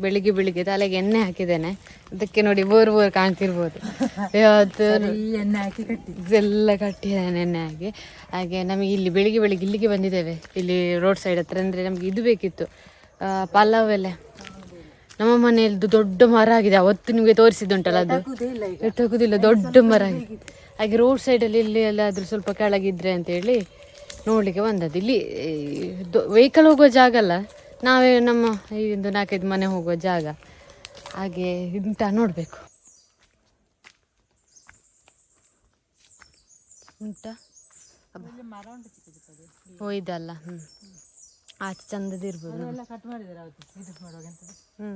ಬೆಳಿಗ್ಗೆ ಬೆಳಿಗ್ಗೆ ತಲೆಗೆ ಎಣ್ಣೆ ಹಾಕಿದ್ದೇನೆ. ಅದಕ್ಕೆ ನೋಡಿ ಬೋರ್ ಬೋರ್ ಕಾಣ್ತಿರ್ಬೋದು. ಎಣ್ಣೆ ಹಾಕಿ ಕಟ್ಟಿ. ಎಲ್ಲ ಕಟ್ಟಿದ್ದೇನೆ ಎಣ್ಣೆ ಹಾಕಿ. ಹಾಗೆ ನಮಗೆ ಇಲ್ಲಿ ಬೆಳಿಗ್ಗೆ ಬೆಳಿಗ್ಗೆ ಇಲ್ಲಿಗೆ ಬಂದಿದ್ದೇವೆ. ಇಲ್ಲಿ ರೋಡ್ ಸೈಡ್ ಹತ್ರ ಅಂದರೆ ನಮಗೆ ಇದು ಬೇಕಿತ್ತು. ಆ, ಪಲಾವ್ ಎಲ್ಲ ನಮ್ಮ ಮನೆಯಲ್ಲಿ ದೊಡ್ಡ ಮರ ಆಗಿದೆ. ಅವತ್ತು ನಿಮಗೆ ತೋರಿಸಿದ್ದುಂಟಲ್ಲ ಅದು? ಎಟ್ಟೋಗುದಿಲ್ಲ ದೊಡ್ಡ ಮರ ಆಗಿದೆ. ಹಾಗೆ ರೋಡ್ ಸೈಡಲ್ಲಿ ಇಲ್ಲಿ ಎಲ್ಲಾದ್ರೂ ಸ್ವಲ್ಪ ಕೆಳಗಿದ್ರೆ ಅಂತ ಹೇಳಿ ನೋಡ್ಲಿಕ್ಕೆ ಬಂದದ್ದು. ಇಲ್ಲಿ ವೆಹಿಕಲ್ ಹೋಗುವ ಜಾಗ ಅಲ್ಲ? ನಾವೇ ನಮ್ಮ ಈ ಒಂದು ನಾಲ್ಕೈದು ಮನೆ ಹೋಗುವ ಜಾಗ. ಹಾಗೆ ಇಂಟ ನೋಡಬೇಕು. ಉಂಟಾ? ಓ ಇದಲ್ಲ ಹ್ಞೂ ಆಚೆ ಚಂದದಿರ್ಬೋದು ಹ್ಞೂ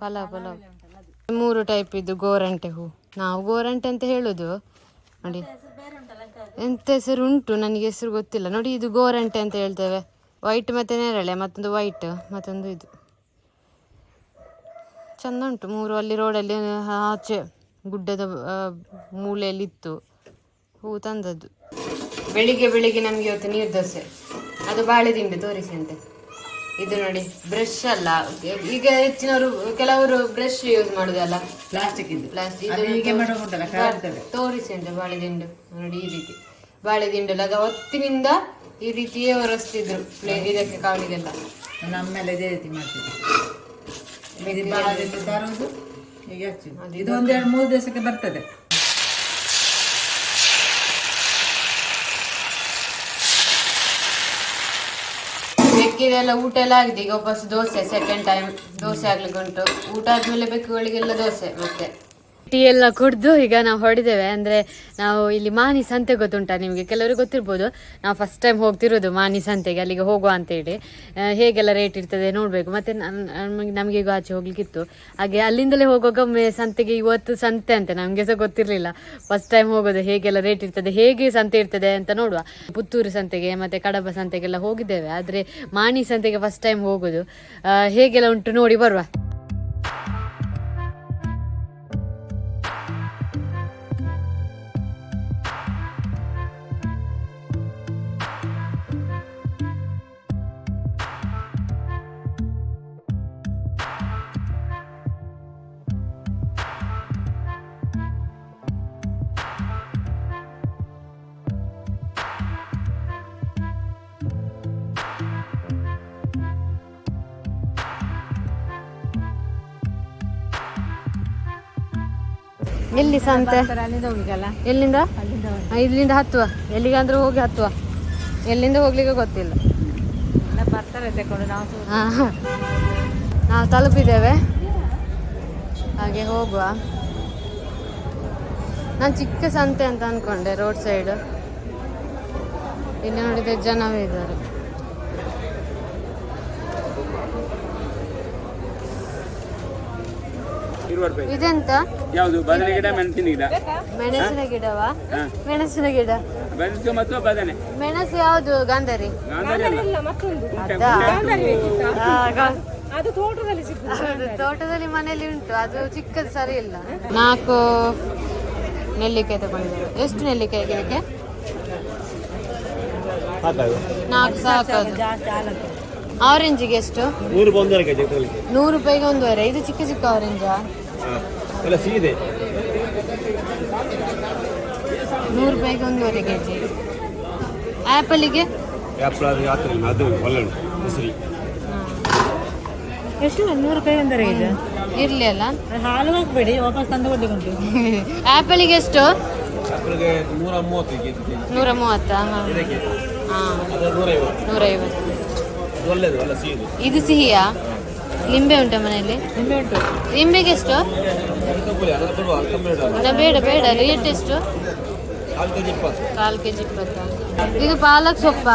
ಪಲಾವ್ ಪಲಾವ್. ಮೂರು ಟೈಪ್ ಇದು ಗೋರಂಟೆ ಹೂ. ನಾವು ಗೋರಂಟೆ ಅಂತ ಹೇಳುದು. ನೋಡಿ. ಎಂತ ಹೆಸರು ಉಂಟು? ನನಗೆ ಹೆಸರು ಗೊತ್ತಿಲ್ಲ. ನೋಡಿ, ಇದು ಗೋರಂಟೆ ಅಂತ ಹೇಳ್ತೇವೆ. ವೈಟ್ ಮತ್ತೆ ನೇರಳೆ, ಮತ್ತೊಂದು ವೈಟ್ ಮತ್ತೊಂದು ಇದು. ಚಂದ ಉಂಟು. ಮೂರು ಅಲ್ಲಿ ರೋಡಲ್ಲಿ ಆಚೆ ಗುಡ್ಡದ ಮೂಲೆಯಲ್ಲಿ ಇತ್ತು ಹೂ ತಂದದ್ದು. ಬೆಳಿಗ್ಗೆ ಬೆಳಿಗ್ಗೆ ನಮಗೆ ಇವತ್ತು ನೀರು ದೋಸೆ ಅದು ಬಾಳೆ ತಿಂಡಿ ತೋರಿಸಿ ಅಂತೆ. ಇದು ನೋಡಿ ಬ್ರಷ್ ಅಲ್ಲ. ಈಗ ಹೆಚ್ಚಿನವರು ಕೆಲವರು ಬ್ರಷ್ ಯೂಸ್ ಮಾಡುದಲ್ಲ? ಪ್ಲಾಸ್ಟಿಕ್ ಇದು. ಪ್ಲಾಸ್ಟಿಕ್ ತೋರಿಸಿ ಅಂತ ಬಾಳೆದಿಂಡು. ನೋಡಿ ಈ ರೀತಿ. ಬಾಳೆದಿಂಡು ಅದು ಅವತ್ತಿನಿಂದ ಈ ರೀತಿಯೇ ಒರೆಸ್ತಿದ್ರು. ಇದಕ್ಕೆ ಕಾವಲಿಗೆಲ್ಲ ನಮ್ಮೆಲ್ಲ ಇದೇ ರೀತಿ ಹಚ್ಚು ಇದು ಒಂದೆರಡು ಮೂರು ದಿವಸಕ್ಕೆ ಬರ್ತದೆ. ಬೆಕ್ಕಿದೆಲ್ಲ ಊಟ ಎಲ್ಲ ಆಗಿದೆ. ಈಗ ವಾಪಸ್ ದೋಸೆ ಸೆಕೆಂಡ್ ಟೈಮ್ ದೋಸೆ ಆಗ್ಲಿಕ್ಕೆ ಉಂಟು ಊಟ ಆದ್ಮೇಲೆ ಬೆಕ್ಕುಗಳಿಗೆಲ್ಲ ದೋಸೆ ಮತ್ತೆ. ಟೀ ಎಲ್ಲ ಕುಡ್ದು ಈಗ ನಾವು ಹೊಡಿದೇವೆ ಅಂದ್ರೆ ನಾವು ಇಲ್ಲಿ ಮಾನಿ ಸಂತೆ ಗೊತ್ತುಂಟಾ ನಿಮಗೆ? ಕೆಲವರು ಗೊತ್ತಿರ್ಬೋದು. ನಾವು ಫಸ್ಟ್ ಟೈಮ್ ಹೋಗ್ತಿರೋದು ಮಾನಿ ಸಂತೆಗೆ, ಅಲ್ಲಿಗೆ ಹೋಗುವ ಅಂತೇಳಿ ಹೇಗೆಲ್ಲ ರೇಟ್ ಇರ್ತದೆ ನೋಡಬೇಕು. ಮತ್ತೆ ನಮ್ಗೆ ಈಗ ಆಚೆ ಹೋಗ್ಲಿಕ್ಕಿತ್ತು. ಹಾಗೆ ಅಲ್ಲಿಂದಲೇ ಹೋಗುವಾಗ ಒಮ್ಮೆ ಸಂತೆಗೆ ಇವತ್ತು ಸಂತೆ ಅಂತೆ. ನಮಗೆ ಸಹ ಗೊತ್ತಿರಲಿಲ್ಲ. ಫಸ್ಟ್ ಟೈಮ್ ಹೋಗೋದು ಹೇಗೆಲ್ಲ ರೇಟ್ ಇರ್ತದೆ, ಹೇಗೆ ಸಂತೆ ಇರ್ತದೆ ಅಂತ ನೋಡುವ. ಪುತ್ತೂರು ಸಂತೆಗೆ, ಮತ್ತೆ ಕಡಬ ಸಂತೆಗೆಲ್ಲ ಹೋಗಿದ್ದೇವೆ. ಆದ್ರೆ ಮಾಣಿ ಸಂತೆಗೆ ಫಸ್ಟ್ ಟೈಮ್ ಹೋಗೋದು. ಹೇಗೆಲ್ಲ ಉಂಟು ನೋಡಿ ಬರುವ. ಎಲ್ಲಿ ಸಂತೆ? ಎಲ್ಲಿಂದ? ಇಲ್ಲಿಂದ ಹತ್ತುವ. ಎಲ್ಲಿಗಾದ್ರೂ ಹೋಗಿ ಹತ್ತುವ. ಎಲ್ಲಿಂದ ಹೋಗ್ಲಿಕ್ಕೆ ಗೊತ್ತಿಲ್ಲ. ಎಲ್ಲ ಬರ್ತಾರೆ ತಕೊಂಡು ನಾವು ತಲುಪಿದ್ದೇವೆ. ಹಾಗೆ ಹೋಗುವ. ನಾನು ಚಿಕ್ಕ ಸಂತೆ ಅಂತ ಅನ್ಕೊಂಡೆ ರೋಡ್ ಸೈಡ್. ಇಲ್ಲಿ ನೋಡಿದ್ರೆ ಜನವೇ ಇದ್ದಾರೆ. ಇದೆಂತ? ಯಾವುದು? ಬದನೆ ಗಿಡ ಮೆಣಸಿನ ಗಿಡ. ಮೆಣಸಿನ ಗಿಡವಾ? ಮೆಣಸಿನ ಗಿಡ. ಮೆಣಸು ಮತ್ತು ಬದನೆ. ಮೆಣಸು ಯಾವುದು? ಗಾಂಧಾರಿ. ಗಾಂಧಾರಿ ಅಲ್ಲ. ಉಂಟೆ, ಅದಾ? ಆ, ಗಾ- ಅದು ತೋಟದಲ್ಲಿ ತೋಟದಲ್ಲಿ ಮನೆಯಲ್ಲಿ ಉಂಟು. ಅದು ಚಿಕ್ಕದು ಸರಿ ಇಲ್ಲ ನಾಲ್ಕು ನೆಲ್ಲಿಕಾಯಿ ತಗೊಂಡಿದ್ದಾರೆ ಎಷ್ಟು ನೆಲ್ಲಿಕಾಯಿ ಇದಕ್ಕೆ ನಾಲ್ಕು ಸಾಕು ಆರೆಂಜಿಗೆ ಎಷ್ಟು? ನೂರು ರೂಪಾಯಿಗೆ ಒಂದೂವರೆ. ಇದು ಚಿಕ್ಕ ಚಿಕ್ಕ ಆರೆಂಜಾ ಎಲ್ಲ ಸೀದೆ ನೂರು ರೂಪಾಯಿಗೆ ಒಂದೂವರೆ ಕೆ ಜಿ ಆ್ಯಪಲಿಗೆ ಆ್ಯಪಲ್ ಅದು ಹಾಕ್ತಾರೆ ಅದು ಒಳ್ಳೆ ಉಂಟು ಹೆಸರಿ ಎಷ್ಟು? ನೂರು ರೂಪಾಯಿ ಅಂದರೆ ಇದು ಇರಲಿ ಅಲ್ಲ. ಹಾಲು ಹೋಗ್ಬೇಡಿ ವಾಪಸ್ ತಂದು ಕೊಡ್ಲಿಕ್ಕೆ ಉಂಟು ಆ್ಯಪಲಿಗೆ ಎಷ್ಟು? ಆ್ಯಪಲ್ಗೆ ನೂರ ಮೂವತ್ತು ನೂರ ಮೂವತ್ತಾ ಹಾಂ. ನೂರೈವತ್ತು. ಒಳ್ಳೇದು ಒಳ್ಳೆ ಸೀದು ಇದು ಸಿಹಿಯಾ? ಲಿಂಬೆ ಉಂಟಾ ಮನೆಯಲ್ಲಿ? ಲಿಂಬೆಗೆ ಎಷ್ಟು? ಬೇಡ ಬೇಡ ರೇಟ್ ಎಷ್ಟು? ಕಾಲು ಕೆಜಿ ಇಪ್ಪತ್ತು. ಕಾಲು ಕೆ ಜಿ ಇಪ್ಪತ್ತ ಇದು ಪಾಲಕ್ ಸೊಪ್ಪ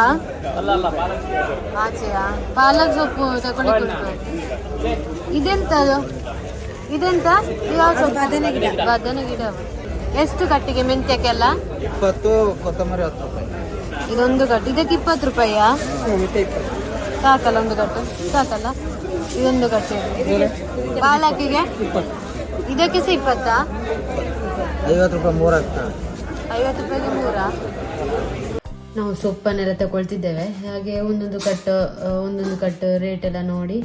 ಆಚೆಯಾ? ಪಾಲಕ್ ಸೊಪ್ಪು ತಗೊಂಡು ಇದೆಂತ ಅದು ಇದೆಂತ? ಇದು ಯಾವ ಸೊಪ್ಪು? ಬದನೆ ಗಿಡ. ಬದನೆ ಗಿಡ. ಎಷ್ಟು ಕಟ್ಟಿಗೆ ಮೆಂತ್ಯಕ್ಕೆಲ್ಲ? ಇಪ್ಪತ್ತು ಕೊತ್ತಂಬರಿ ಹತ್ತು ರೂಪಾಯಿ. ಇದೊಂದು ಕಟ್ಟು. ಇದಕ್ಕೆ ಇಪ್ಪತ್ತು ರೂಪಾಯಿಯಾ? ಸಾಕಲ್ಲ ಒಂದು ಕಟ್ಟು. ಸಾಕಲ್ಲ? ಇದೊಂದು ಕಟ್ಟೆ ಬಾಲಕಿಗೆ ಇದಕ್ಕೆ ಸಹ ಇಪ್ಪತ್ತಾ? ಐವತ್ತು ರೂಪಾಯಿ ಮೂರ ಐವತ್ತು ರೂಪಾಯಿಗೆ ಮೂರ? ನಾವು ಸೊಪ್ಪನ್ನೆಲ್ಲ ತಗೊಳ್ತಿದ್ದೇವೆ. ಹಾಗೆ ಒಂದೊಂದು ಕಟ್ಟು ಒಂದೊಂದು ಕಟ್ಟು ರೇಟ್ ಎಲ್ಲ ನೋಡಿ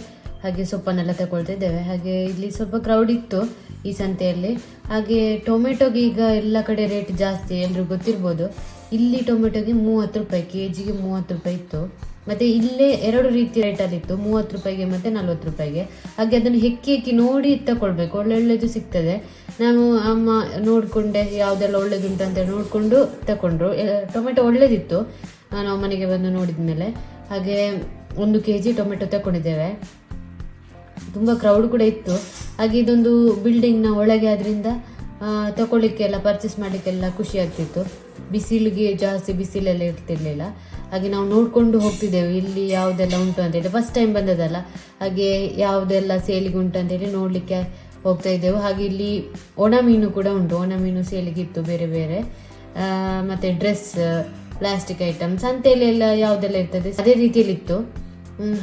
ಹಾಗೆ ಸೊಪ್ಪನ್ನೆಲ್ಲ ತಗೊಳ್ತಿದ್ದೇವೆ. ಹಾಗೆ ಇಲ್ಲಿ ಸ್ವಲ್ಪ ಕ್ರೌಡ್ ಇತ್ತು ಈ ಸಂತೆಯಲ್ಲಿ. ಹಾಗೆ ಟೊಮೆಟೊಗೆ ಈಗ ಎಲ್ಲ ಕಡೆ ರೇಟ್ ಜಾಸ್ತಿ ಎಲ್ರಿಗೂ ಗೊತ್ತಿರ್ಬೋದು. ಇಲ್ಲಿ ಟೊಮೆಟೊಗೆ ಮೂವತ್ತು ರೂಪಾಯಿ ಕೆ ಜಿಗೆ ಮೂವತ್ತು ರೂಪಾಯಿ ಇತ್ತು. ಮತ್ತೆ ಇಲ್ಲೇ ಎರಡು ರೀತಿ ರೇಟಲ್ಲಿ ಇತ್ತು. ಮೂವತ್ತು ರೂಪಾಯಿಗೆ ಮತ್ತೆ ನಲ್ವತ್ತು ರೂಪಾಯಿಗೆ. ಹಾಗೆ ಅದನ್ನು ಹೆಕ್ಕಿ ಹೆಕ್ಕಿ ನೋಡಿ ತಗೊಳ್ಬೇಕು ಒಳ್ಳೊಳ್ಳೆದು ಸಿಗ್ತದೆ. ನಾನು ಅಮ್ಮ ನೋಡಿಕೊಂಡೆ ಯಾವುದೆಲ್ಲ ಒಳ್ಳೇದುಂಟು ಅಂತ ನೋಡಿಕೊಂಡು ತಗೊಂಡ್ರು ಟೊಮೆಟೊ ಒಳ್ಳೇದಿತ್ತು. ನಾನು ಮನೆಗೆ ಬಂದು ನೋಡಿದ ಮೇಲೆ ಹಾಗೆ ಒಂದು ಕೆ ಜಿ ಟೊಮೆಟೊ ತಗೊಂಡಿದ್ದೇವೆ ತುಂಬ ಕ್ರೌಡ್ ಕೂಡ ಇತ್ತು. ಹಾಗೆ ಇದೊಂದು ಬಿಲ್ಡಿಂಗ್ನ ಒಳಗೆ ಆದ್ರಿಂದ ಆ, ತಗೊಳ್ಳಿಕ್ಕೆಲ್ಲ ಪರ್ಚೇಸ್ ಮಾಡಲಿಕ್ಕೆಲ್ಲ ಖುಷಿ ಆಗ್ತಿತ್ತು. ಬಿಸಿಲಿಗೆ ಜಾಸ್ತಿ ಬಿಸಿಲೆಲ್ಲ ಇರ್ತಿರ್ಲಿಲ್ಲ. ಹಾಗೆ ನಾವು ನೋಡ್ಕೊಂಡು ಹೋಗ್ತಿದ್ದೆವು, ಇಲ್ಲಿ ಯಾವುದೆಲ್ಲ ಉಂಟು ಅಂತೇಳಿ ಫಸ್ಟ್ ಟೈಮ್ ಬಂದದಲ್ಲ ಹಾಗೆ ಯಾವುದೆಲ್ಲ ಸೇಲಿಗೆ ಉಂಟು ಅಂತೇಳಿ ನೋಡಲಿಕ್ಕೆ ಹೋಗ್ತಾ ಇದ್ದೆವು. ಹಾಗೆ ಇಲ್ಲಿ ಒಣ ಮೀನು ಕೂಡ ಉಂಟು. ಒಣ ಮೀನು ಸೇಲಿಗಿತ್ತು ಬೇರೆ ಬೇರೆ. ಮತ್ತು ಡ್ರೆಸ್ ಪ್ಲಾಸ್ಟಿಕ್ ಐಟಮ್ಸ್ ಸಂತೆಯಲ್ಲಿ ಎಲ್ಲ ಯಾವುದೆಲ್ಲ ಇರ್ತದೆ ಅದೇ ರೀತಿಯಲ್ಲಿ ಇತ್ತು.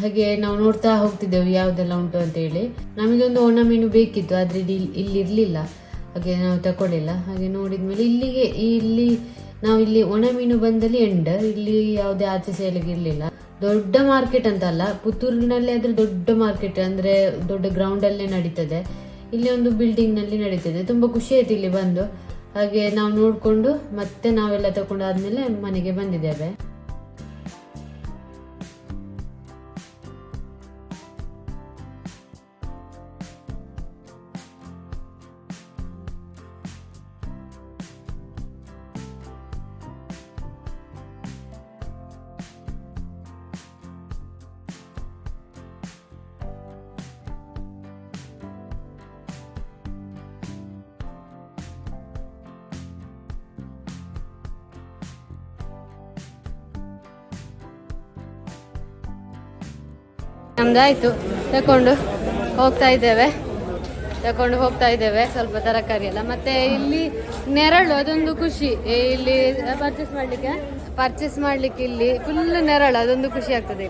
ಹಾಗೆ ನಾವು ನೋಡ್ತಾ ಹೋಗ್ತಿದ್ದೆವು ಯಾವುದೆಲ್ಲ ಉಂಟು ಅಂತ ಹೇಳಿ. ನಮಗೆ ಒಂದು ಒಣ ಮೀನು ಬೇಕಿತ್ತು, ಆದ್ರೆ ಇಲ್ಲಿ ಇರ್ಲಿಲ್ಲ ಹಾಗೆ ನಾವು ತಕೊಳ್ಳಿಲ್ಲ. ಹಾಗೆ ನೋಡಿದ್ಮೇಲೆ ಇಲ್ಲಿಗೆ, ಇಲ್ಲಿ ನಾವು ಇಲ್ಲಿ ಒಣ ಮೀನು ಬಂದಲ್ಲಿ ಎಂಡ್ ಇಲ್ಲಿ ಯಾವುದೇ ಆಚೆ ಸೇಲಿಗೆ ಇರ್ಲಿಲ್ಲ. ದೊಡ್ಡ ಮಾರ್ಕೆಟ್ ಅಂತ ಅಲ್ಲ ಪುತ್ತೂರಿನಲ್ಲಿ ಆದ್ರೆ ದೊಡ್ಡ ಮಾರ್ಕೆಟ್ ಅಂದ್ರೆ ದೊಡ್ಡ ಗ್ರೌಂಡ್ ಅಲ್ಲೇ ನಡೀತದೆ. ಇಲ್ಲಿ ಒಂದು ಬಿಲ್ಡಿಂಗ್ನಲ್ಲಿ ನಡೀತದೆ. ತುಂಬಾ ಖುಷಿ ಆಯ್ತು ಇಲ್ಲಿ ಬಂದು. ಹಾಗೆ ನಾವು ನೋಡ್ಕೊಂಡು ಮತ್ತೆ ನಾವೆಲ್ಲ ತಗೊಂಡಾದ್ಮೇಲೆ ಮನೆಗೆ ಬಂದಿದ್ದೇವೆ. ನಮ್ದಾಯ್ತು ತಕೊಂಡು ಹೋಗ್ತಾ ಇದ್ದೇವೆ. ತಕೊಂಡು ಹೋಗ್ತಾ ಇದ್ದೇವೆ. ಸ್ವಲ್ಪ ತರಕಾರಿ ಎಲ್ಲ. ಮತ್ತೆ ಇಲ್ಲಿ ನೆರಳು, ಅದೊಂದು ಖುಷಿ. ಇಲ್ಲಿ ಪರ್ಚೇಸ್ ಮಾಡ್ಲಿಕ್ಕೆ? ಪರ್ಚೇಸ್ ಮಾಡ್ಲಿಕ್ಕೆ ಇಲ್ಲಿ ಫುಲ್ ನೆರಳು, ಅದೊಂದು ಖುಷಿ ಆಗ್ತದೆ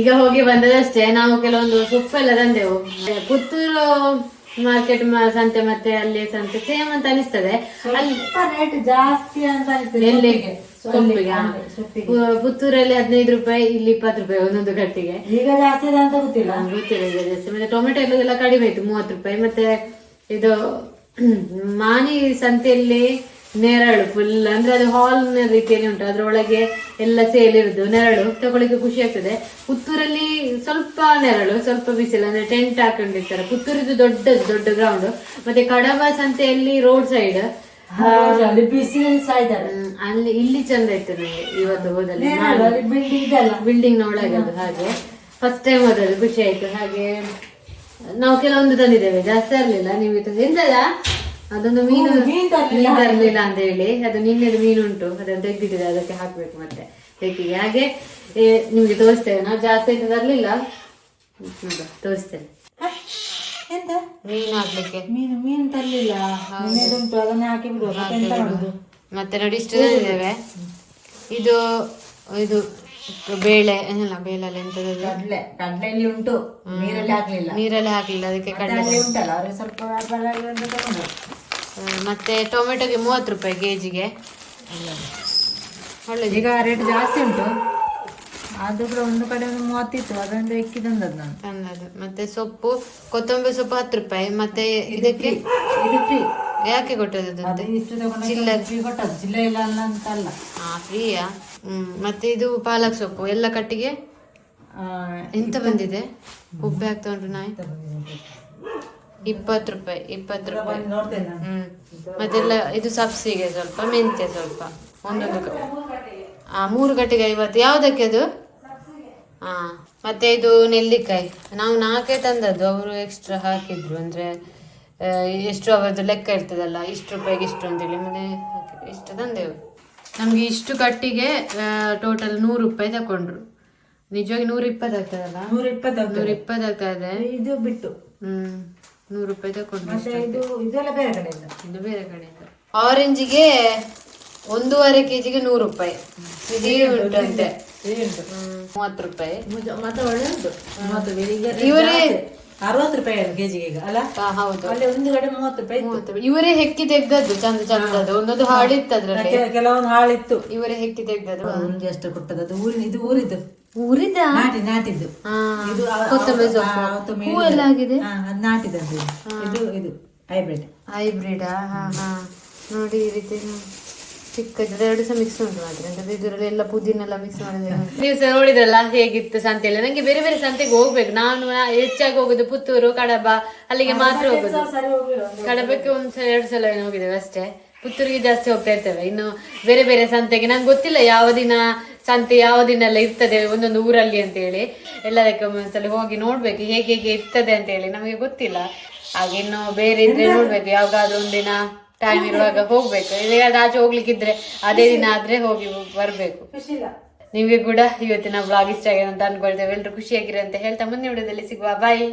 ಈಗ ಹೋಗಿ ಬಂದದಷ್ಟೇ. ನಾವು ಕೆಲವೊಂದು ಸೊಪ್ಪೆಲ್ಲ ತಂದೆವು. ಪುತ್ತೂರು ಮಾರ್ಕೆಟ್ ಸಂತೆ ಮತ್ತೆ ಅಲ್ಲಿ ಸಂತೆ ಸೇಮ್ ಅಂತ ಅನಿಸ್ತದೆ. ಅಲ್ಲಿ ರೇಟ್ ಜಾಸ್ತಿ ಅಂತ ಅನಿಸ್ತದೆ ಪುತ್ತೂರಲ್ಲಿ ಹದಿನೈದು ರೂಪಾಯಿ ಇಲ್ಲಿ ಇಪ್ಪತ್ತು ರೂಪಾಯಿ ಒಂದೊಂದು ಕಟ್ಟಿಗೆ ಈಗ ಜಾಸ್ತಿ ಇದೆ ಅಂತ ಗೊತ್ತಿಲ್ಲ. ಗೊತ್ತಿಲ್ಲ ಈಗ ಜಾಸ್ತಿ. ಮತ್ತೆ ಟೊಮೆಟೊ ಎಲ್ಲ ಕಡಿಮೆ ಆಯ್ತು ಮೂವತ್ತು ರೂಪಾಯಿ. ಮತ್ತೆ ಇದು ಮಾನಿ ಸಂತೆಯಲ್ಲಿ ನೆರಳು ಫುಲ್ ಅಂದ್ರೆ ಅದು ಹಾಲ್ ರೀತಿಯಲ್ಲಿ ಉಂಟು. ಅದರೊಳಗೆ ಎಲ್ಲ ಇರುದು ನೆರಳು ತಗೊಳ್ಳಿಕ್ಕೆ ಖುಷಿ ಆಗ್ತದೆ. ಪುತ್ತೂರಲ್ಲಿ ಸ್ವಲ್ಪ ನೆರಳು ಸ್ವಲ್ಪ ಬಿಸಿಲು ಅಂದ್ರೆ ಟೆಂಟ್ ಹಾಕೊಂಡಿರ್ತಾರೆ. ಪುತ್ತೂರಿದ್ದು ದೊಡ್ಡ ದೊಡ್ಡ ಗ್ರೌಂಡ್ ಮತ್ತೆ ಕಡಬ ಸಂತೆಯಲ್ಲಿ ರೋಡ್ ಸೈಡ್ ಅಲ್ಲಿ ಇಲ್ಲಿ ಚಂದ ಇತ್ತು ನನಗೆ ಇವತ್ತು ಹೋದಲ್ಲಿ. ಬಿಲ್ಡಿಂಗ್ ಇದೆಲ್ಲ ಬಿಲ್ಡಿಂಗ್ನ ಒಳಗೆ ಅದು ಹಾಗೆ. ಫಸ್ಟ್ ಟೈಮ್ ಹೋದದ್ದು ಖುಷಿ ಆಯ್ತು. ಹಾಗೆ ನಾವು ಕೆಲವೊಂದು ತಂದಿದ್ದೇವೆ. ಜಾಸ್ತಿ ಆಗ್ಲಿಲ್ಲ. ನೀವು ಎಂತದ? ಅದೊಂದು ಮೀನು ಮೀನ್ ತರ್ಲಿಲ್ಲ. ಅಂತ ಹೇಳಿ. ಅದು ನಿನ್ನೆದು ಮೀನು ಉಂಟು ಅದನ್ನು ತೆಗ್ದಿಟ್ಟಿದೆ ಅದಕ್ಕೆ ಹಾಕ್ಬೇಕು ಮತ್ತೆ. ಹಾಗೆ ಏ, ನಿಮ್ಗೆ ತೋರಿಸ್ತೇವೆ. ನಾವು ಜಾಸ್ತಿ ಅಂತ ತರ್ಲಿಲ್ಲ. ತೋರಿಸ್ತೇನೆ. ಎಂತ? ಮೀನು ಹಾಕ್ಲಿಕ್ಕೆ. ಮೀನು ಮೀನು ತರಲಿಲ್ಲ. ಉಂಟು ಅದನ್ನೇ ಹಾಕಿ ಬಿಡುವ ಮತ್ತೆ ನೋಡಿ ಇಷ್ಟು ಇದ್ದೇವೆ ಇದು ಇದು ಬೇಳೆ ಅಲ್ಲ ಎಂತದ್ದು ಕಡಲೆ. ಕಡಲೆಯಲ್ಲಿ ಉಂಟು. ನೀರಲ್ಲಿ ಹಾಕ್ಲಿಲ್ಲ. ನೀರಲ್ಲಿ ಹಾಕ್ಲಿಲ್ಲ ಅದಕ್ಕೆ ಮತ್ತೆ ಕಡಲೆ. ಉಂಟಲ್ಲ ಅವ್ರಿಗೆ ಸ್ವಲ್ಪ ಮತ್ತೆ ಟೊಮೆಟೊಗೆ ಮೂವತ್ತು ರೂಪಾಯಿ ಕೆಜಿಗೆ. ಒಳ್ಳೆ ಈಗ ರೇಟ್ ಜಾಸ್ತಿ ಉಂಟು. ಅದು ಕೂಡ ಒಂದು ಕಡೆ ಒಂದು ಮೂವತ್ತಿತ್ತು ಅದೊಂದು ಎಕ್ಕಿ ತಂದದ್ದು ನಾನು. ತಂದದ್ದು. ಮತ್ತೆ ಸೊಪ್ಪು ಕೊತ್ತಂಬರಿ ಸೊಪ್ಪು ಹತ್ತು ರೂಪಾಯಿ. ಮತ್ತೆ ಇದಕ್ಕೆ ಇದು ಫ್ರೀ ಯಾಕೆ ಕೊಟ್ಟದ್ದು ಜಿಲ್ಲೆ ಚಿಲ್ಲರೆ. ಫ್ರೀ ಕೊಟ್ಟದ್ದು. ಜಿಲ್ಲೆ ಇಲ್ಲ ಅಲ್ಲ ಅಂತ ಅಲ್ಲ. ಹಾ ಫ್ರೀಯಾ ಹ್ಮ್ ಮತ್ತೆ ಇದು ಪಾಲಕ್ ಸೊಪ್ಪು ಎಲ್ಲ ಕಟ್ಟಿಗೆ? ಎಂತ ಬಂದಿದೆ? ಉಪ್ಪೆ ಆಗ್ತಾ ಉಂಟು ನಾಯಿ ಇಪ್ಪತ್ತು ರೂಪಾಯಿ ಇಪ್ಪತ್ತು ರೂಪಾಯಿ. ಹ್ಮ್. ಮತ್ತೆಲ್ಲ ಇದು ಸಬ್ಸಿಗೆ ಸ್ವಲ್ಪ ಮೆಂತ್ಯ ಸ್ವಲ್ಪ. ಒಂದೊಂದು ಹಾ ಆ ಮೂರು ಕಟ್ಟಿಗೆ ಐವತ್ತು. ಯಾವುದಕ್ಕೆ ಅದು? ಹಾ ಮತ್ತೆ ಇದು ನೆಲ್ಲಿಕಾಯಿ. ನಾವು ನಾಲ್ಕೇ ತಂದದ್ದು ಅವರು ಎಕ್ಸ್ಟ್ರಾ ಹಾಕಿದ್ರು. ಅಂದ್ರೆ ಎಷ್ಟು ಅವರದ್ದು ಲೆಕ್ಕ ಇರ್ತದಲ್ಲ ಇಷ್ಟು ರೂಪಾಯಿಗೆ ಇಷ್ಟು ಅಂತೇಳಿ. ಮನೆ. ಇಷ್ಟು ತಂದೆವು. ನಮ್ಗೆ ಇಷ್ಟು ಕಟ್ಟಿಗೆ ಟೋಟಲ್ ನೂರು ರೂಪಾಯಿ ತಕೊಂಡ್ರು. ನಿಜವಾಗಿ ನೂರ ಇಪ್ಪತ್ತು ಆಗ್ತದಲ್ಲ? ನೂರ ಇಪ್ಪತ್ತು ನೂರ ಇಪ್ಪತ್ತು ಆಗ್ತದೆ. ಇದು ಬಿಟ್ಟು. ಹ್ಮ್ ನೂರು ರೂಪಾಯಿ ತಕೊಂಡ್ರು ಇದು ಇದೆಲ್ಲ ಬೇರೆ ಕಡೆಯಿಂದ. ಇದು ಬೇರೆ ಕಡೆಯಿಂದ. ಆರೆಂಜಿಗೆ ಒಂದೂವರೆ ಕೆಜಿಗೆ ನೂರು ರೂಪಾಯಿ. ಇದೇ ಉಂಟಂತೆ ಮೂವತ್ತು ರೂಪಾಯಿ. ಮತ್ತೆ ಒಳ್ಳೆ ಉಂಟು. ಇವರೇ ಅರವತ್ತು ರೂಪಾಯಿ ಅಲ್ಲ ಕೆಜಿಗೆ ಈಗ ಅಲ್ಲ? ಹೌದು. ಅಲ್ಲಿ ಒಂದು ಕಡೆ ಮೂವತ್ತು ರೂಪಾಯಿ ಇತ್ತು. ಮೂವತ್ತು. ಇವರೇ ಹೆಕ್ಕಿ ತೆಗ್ದದ್ದು ಚಂದ ಚಂದದ್ದು. ಒಂದೊಂದು ಹಾಳಿತ್ತು ಅದ್ರಲ್ಲಿ ಕೆಲ- ಕೆಲವೊಂದು ಹಾಳಿತ್ತು. ಇವರೇ ಹೆಕ್ಕಿ ತೆಗ್ದದ್ದು. ಒಂದು ಎಷ್ಟು ಕೊಟ್ಟದ್ದು? ಅದು ಊರಿನ ಇದು ಊರಿದ್ದು. ಊರಿದ? ನಾಟಿ ನಾಟಿದ್ದು. ಹಾ, ಇದು ಅವ- ಕೊತ್ತಂಬರಿ ಸೊಪ್ಪು. ಆ, ಅವತ್ತು ಹೂ ಎಲ್ಲ ಆಗಿದೆ? ಹಾ, ಅದು ನಾಟಿದದ್ದು ಇದು. ಇದು ಹೈಬ್ರಿಡ್ ಹೈಬ್ರಿಡ್. ಹೈಬ್ರಿಡಾ? ಹಾ ಹಾ. ನೋಡಿ ಈ ರೀತಿ. ಚಿಕ್ಕದ್ದು ಎರಡು ಸಹ ಮಿಕ್ಸ್ ಉಂಟು ಮಾತ್ರ ಅಂದ್ರೆ ಇದರಲ್ಲಿ ಎಲ್ಲ ಪುದೀನ ಎಲ್ಲ ಮಿಕ್ಸ್ ಮಾಡಿದ್ರೆ ನೀವು ನೋಡಿದ್ರಲ್ಲ ಹೇಗಿತ್ತು ಸಂತೆಯಲ್ಲ? ನಂಗೆ ಬೇರೆ ಬೇರೆ ಸಂತೆಗೆ ಹೋಗ್ಬೇಕು. ನಾನು ಹೆಚ್ಚಾಗಿ ಹೋಗುದು ಪುತ್ತೂರು ಕಡಬ ಅಲ್ಲಿಗೆ ಮಾತ್ರ ಹೋಗುದು. ಕಡಬಕ್ಕೆ ಒಂದ್ಸಲ ಎರಡು ಸಲ ಏನು ಹೋಗಿದ್ದೇವೆ ಅಷ್ಟೇ. ಪುತ್ತೂರಿಗೆ ಜಾಸ್ತಿ ಹೋಗ್ತಾ ಇರ್ತೇವೆ. ಇನ್ನು ಬೇರೆ ಬೇರೆ ಸಂತೆಗೆ ನಂಗೆ ಗೊತ್ತಿಲ್ಲ ಯಾವ ದಿನ ಸಂತೆ ಯಾವ ದಿನ ಎಲ್ಲ ಇರ್ತದೆ ಒಂದೊಂದು ಊರಲ್ಲಿ ಅಂತ ಹೇಳಿ ಎಲ್ಲದಕ್ಕೆ ಒಂದ್ಸಲ ಹೋಗಿ ನೋಡ್ಬೇಕು ಹೇಗೆ ಹೇಗೆ ಇರ್ತದೆ ಅಂತ ಹೇಳಿ ನಮಗೆ ಗೊತ್ತಿಲ್ಲ. ಹಾಗೆ ಇನ್ನು ಬೇರೆ ಇದ್ರೆ ನೋಡ್ಬೇಕು. ಯಾವಾಗಾದ್ರೂ ಒಂದಿನ ಟೈಮ್ ಇರುವಾಗ ಹೋಗ್ಬೇಕು. ಈಗ ಆಚೆ ಹೋಗ್ಲಿಕ್ಕಿದ್ರೆ ಅದೇ ದಿನ ಆದ್ರೆ ಹೋಗಿ ಬರ್ಬೇಕು. ನಿಮಗೆ ಕೂಡ ಇವತ್ತಿನ ಬ್ಲಾಗ್ ಇಷ್ಟ ಆಗಿದೆ ಅಂತ ಅನ್ಕೊಳ್ತೇವೆ. ಎಲ್ಲರೂ ಖುಷಿಯಾಗಿರಿ ಅಂತ ಹೇಳ್ತಾ ಮುಂದಿನ ವಿಡಿಯೋದಲ್ಲಿ ಸಿಗುವ. ಬಾಯ್